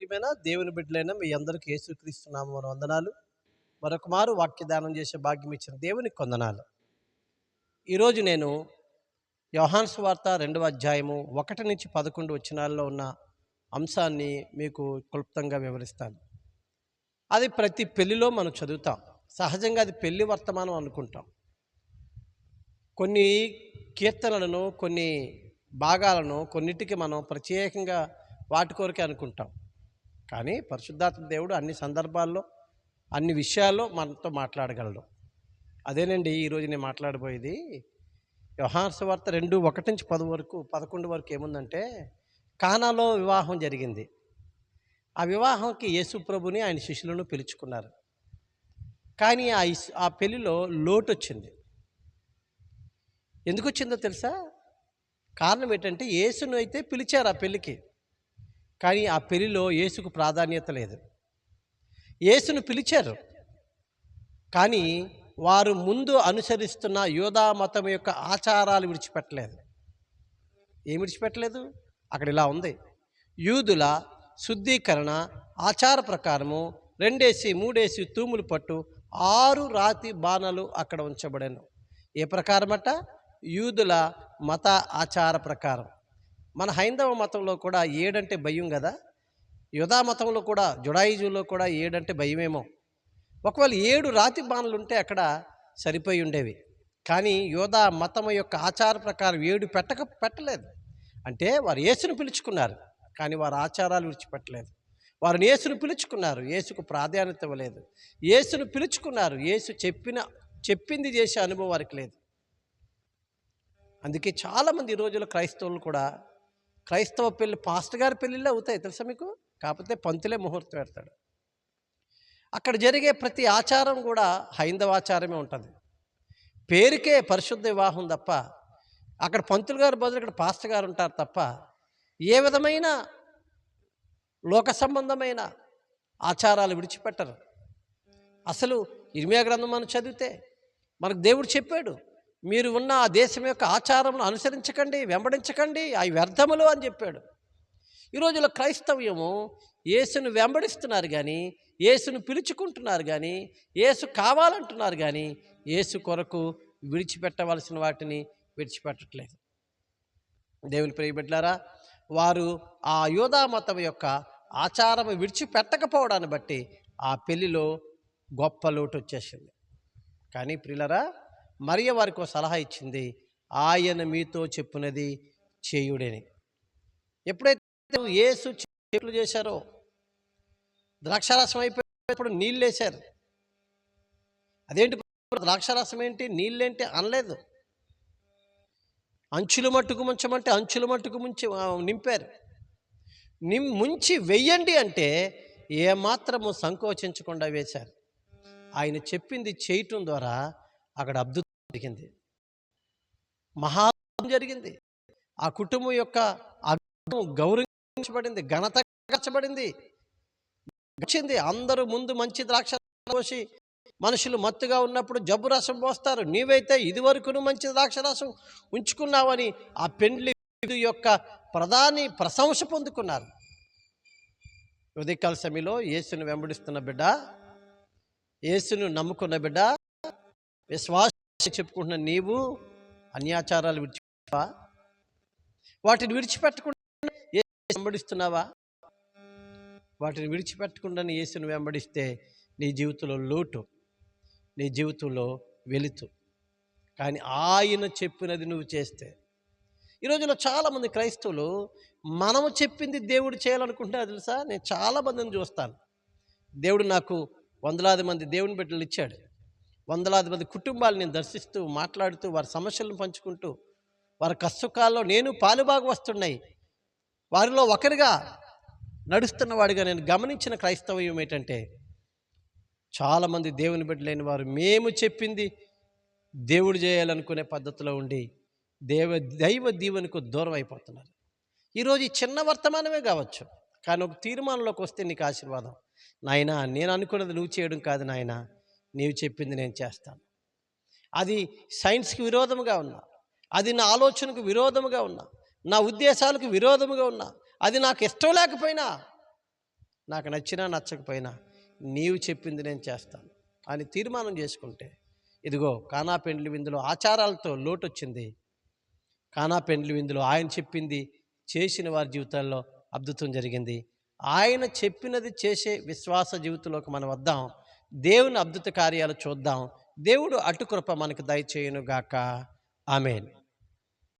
ప్రియమైన దేవుని బిడ్డలైన మీ అందరికీ యేసుక్రీస్తున్నాము మన వందనాలు. మరొక మారు వాక్యదానం చేసే భాగ్యం ఇచ్చిన దేవునికి కొందనాలు ఈరోజు నేను యోహాన్స్ వార్త రెండవ అధ్యాయము ఒకటి నుంచి పదకొండు వచ్చినాల్లో ఉన్న అంశాన్ని మీకు క్లుప్తంగా వివరిస్తాను. అది ప్రతి పెళ్ళిలో మనం చదువుతాం. సహజంగా అది పెళ్ళి వర్తమానం అనుకుంటాం. కొన్ని కీర్తనలను కొన్ని భాగాలను కొన్నిటికి మనం ప్రత్యేకంగా వాటి కోరికే అనుకుంటాం. కానీ పరిశుద్ధాత్మ దేవుడు అన్ని సందర్భాల్లో అన్ని విషయాల్లో మనతో మాట్లాడగలడు. అదేనండి ఈరోజు నేను మాట్లాడబోయేది. వ్యవహార్స వార్త రెండు ఒకటి నుంచి పది వరకు పదకొండు వరకు ఏముందంటే కానాలో వివాహం జరిగింది. ఆ వివాహంకి యేసు ప్రభుని ఆయన శిష్యులను పిలుచుకున్నారు. కానీ ఆ ఆ పెళ్ళిలో లోటు వచ్చింది ఎందుకు వచ్చిందో తెలుసా? కారణం ఏంటంటే యేసును అయితే పిలిచారు ఆ పెళ్ళికి. కానీ ఆ పెళ్ళిలో యేసుకు ప్రాధాన్యత లేదు. యేసును పిలిచారు. కానీ వారు ముందు అనుసరిస్తున్న యోధా మతం యొక్క ఆచారాలు విడిచిపెట్టలేదు. ఏం విడిచిపెట్టలేదు? అక్కడ ఇలా ఉంది. యూదుల శుద్ధీకరణ ఆచార ప్రకారము రెండేసి మూడేసి తూములు పట్టు ఆరు రాతి బాణలు అక్కడ ఉంచబడాను. ఏ ప్రకారమట? యూదుల మత ఆచార ప్రకారం. మన హైందవ మతంలో కూడా ఏడంటే భయం కదా? యుధా మతంలో కూడా జుడాయిజులో కూడా ఏడంటే భయమేమో? ఒకవేళ ఏడు రాతి బాణలు ఉంటే అక్కడ సరిపోయి ఉండేవి. కానీ యోధా మతం యొక్క ఆచార ప్రకారం ఏడు పెట్టక పెట్టలేదు. అంటే వారు యేసును పిలుచుకున్నారు కానీ వారు ఆచారాలు విడిచిపెట్టలేదు. వారు యేసును పిలుచుకున్నారు యేసుకు ప్రాధాన్యత ఇవ్వలేదు. యేసును పిలుచుకున్నారు యేసు చెప్పిన చెప్పింది చేసే అనుభవం వారికి లేదు. అందుకే చాలామంది ఈ రోజుల్లో క్రైస్తవులు కూడా క్రైస్తవ పెళ్ళి పాస్టర్ గారి పెళ్ళిళ్ళే అవుతాయి తెలుసా మీకు? కాకపోతే పంతులే ముహూర్తం పెడతాడు. అక్కడ జరిగే ప్రతి ఆచారం కూడా హైందవ ఆచారమే ఉంటుంది. పేరుకే పరిశుద్ధ వివాహం తప్ప అక్కడ పంతులు గారు బదులు ఇక్కడ పాస్టర్ గారు ఉంటారు తప్ప ఏ విధమైన లోక సంబంధమైన ఆచారాలు విడిచిపెట్టరు. అసలు ఇర్మియా గ్రంథం మనం చదివితే మనకు దేవుడు చెప్పాడు మీరు ఉన్న ఆ దేశం యొక్క ఆచారమును అనుసరించకండి వెంబడించకండి అవి వ్యర్థములు అని చెప్పాడు. ఈ రోజుల్లో క్రైస్తవ్యము యేసును వెంబడిస్తున్నారు కానీ యేసును పిలుచుకుంటున్నారు కానీ యేసు కావాలంటున్నారు కానీ యేసు కొరకు విడిచిపెట్టవలసిన వాటిని విడిచిపెట్టట్లేదు. దేవుని ప్రియబిడ్లారా వారు ఆ యోధా మతం యొక్క ఆచారం విడిచిపెట్టకపోవడాన్ని బట్టి ఆ పెళ్ళిలో గొప్ప లోటు వచ్చేసింది కానీ ప్రియులరా మరియ వారికి ఒక సలహా ఇచ్చింది ఆయన మీతో చెప్పునది చేయుడని. ఎప్పుడైతే ఏసు చెట్లు చేశారో ద్రాక్షారసం అయిపోయినప్పుడు నీళ్ళు వేశారు. అదేంటి ద్రాక్షారసం ఏంటి? నీళ్ళేంటి అనలేదు. అంచులు మట్టుకు ముంచమంటే అంచులు మట్టుకు ముంచి నింపారు. నిం ముంచి వెయ్యండి అంటే ఏమాత్రము సంకోచించకుండా వేశారు. ఆయన చెప్పింది చేయటం ద్వారా అక్కడ అబ్దు జరిగింది. మహా జరిగింది. ఆ కుటుంబం యొక్క గౌరవించబడింది ఘనత కచ్చబడింది వచ్చింది. అందరూ ముందు మంచి ద్రాక్ష పోసి మనుషులు మత్తుగా ఉన్నప్పుడు జబ్బు రసం పోస్తారు. నీవైతే ఇదివరకును మంచి ద్రాక్ష రసం ఉంచుకున్నావని ఆ పెండ్లి యొక్క ప్రధాని ప్రశంస పొందుకున్నారు. ఉదయకాల సమయంలో యేసును వెంబడిస్తున్న బిడ్డ యేసును నమ్ముకున్న బిడ్డ విశ్వాస చెప్పుకుంటున్న నీవు అన్యాచారాలు విడిచిపెట్టవా? వాటిని విడిచిపెట్టకుండా ఏ వెంబడిస్తున్నావా? వాటిని విడిచిపెట్టకుండా యేసును వెంబడిస్తే నీ జీవితంలో లోటు నీ జీవితంలో వెలుతు. కానీ ఆయన చెప్పినది నువ్వు చేస్తే. ఈ రోజుల్లో చాలామంది క్రైస్తవులు మనము చెప్పింది దేవుడు చేయాలనుకుంటున్నా తెలుసా? నేను చాలా మందిని చూస్తాను. దేవుడు నాకు వందలాది మంది దేవుని బిడ్డలు ఇచ్చాడు. వందలాది మంది కుటుంబాలు నేను దర్శిస్తూ మాట్లాడుతూ వారి సమస్యలను పంచుకుంటూ వారి కష్టకాల్లో నేను పాలుబాగు వస్తున్నాయి. వారిలో ఒకరిగా నడుస్తున్నవాడిగా నేను గమనించిన క్రైస్తవ్యం ఏంటంటే చాలామంది దేవుని బిడ్డలైన వారు మేము చెప్పింది దేవుడు చేయాలనుకునే పద్ధతిలో ఉండి దేవ దైవ దీవెనకు దూరం అయిపోతున్నారు. ఈరోజు ఈ చిన్న వర్తమానమే కావచ్చు. కానీ ఒక తీర్మానంలోకి వస్తే నీకు ఆశీర్వాదం. నాయనా నేను అనుకున్నది నువ్వు చేయడం కాదు నాయనా. నీవు చెప్పింది నేను చేస్తాను. అది సైన్స్కి విరోధముగా ఉన్నా అది నా ఆలోచనకు విరోధముగా ఉన్నా నా ఉద్దేశాలకు విరోధముగా ఉన్నా అది నాకు ఇష్టం లేకపోయినా నాకు నచ్చినా నచ్చకపోయినా నీవు చెప్పింది నేను చేస్తాను అని తీర్మానం చేసుకుంటే ఇదిగో కానా పెండ్లి విందులో ఆచారాలతో లోటు వచ్చింది కానా పెండ్లి విందులో ఆయన చెప్పింది చేసిన వారి జీవితాల్లో అద్భుతం జరిగింది. ఆయన చెప్పినది చేసే విశ్వాస జీవితంలోకి మనం వద్దాం. దేవుని అద్భుత కార్యాలు చూద్దాం. దేవుడు అటుకృప మనకు దయచేయును గాక ఆమెను.